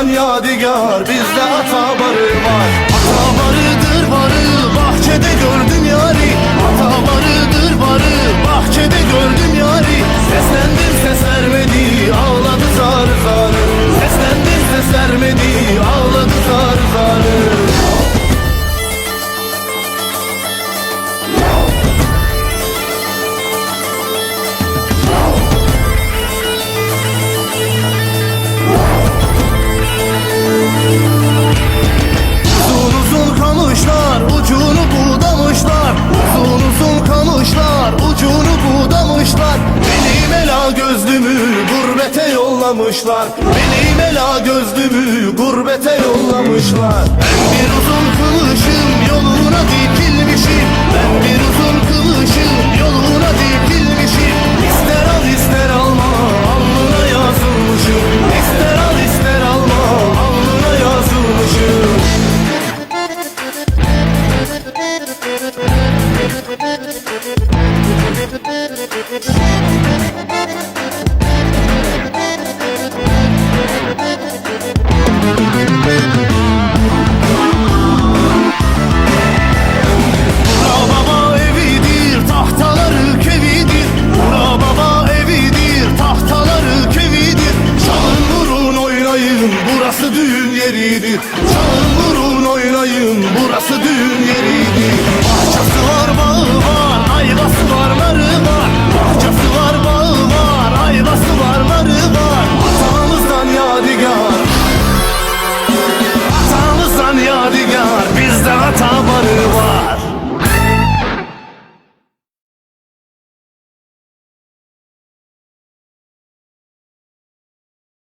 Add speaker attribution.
Speaker 1: atadan yadigar bizde ata barı var. Ata barıdır barı bahçede gördüm yari gurbete yollamışlar. Benim ela gözlümü gurbete yollamışlar. Ben bir uzun kılıçım yoluna uzun yeriydi. Çalın vurun oynayın burası düğün yeriydi. Bahçesi var bağı var ayvası var narı var. Bahçesi var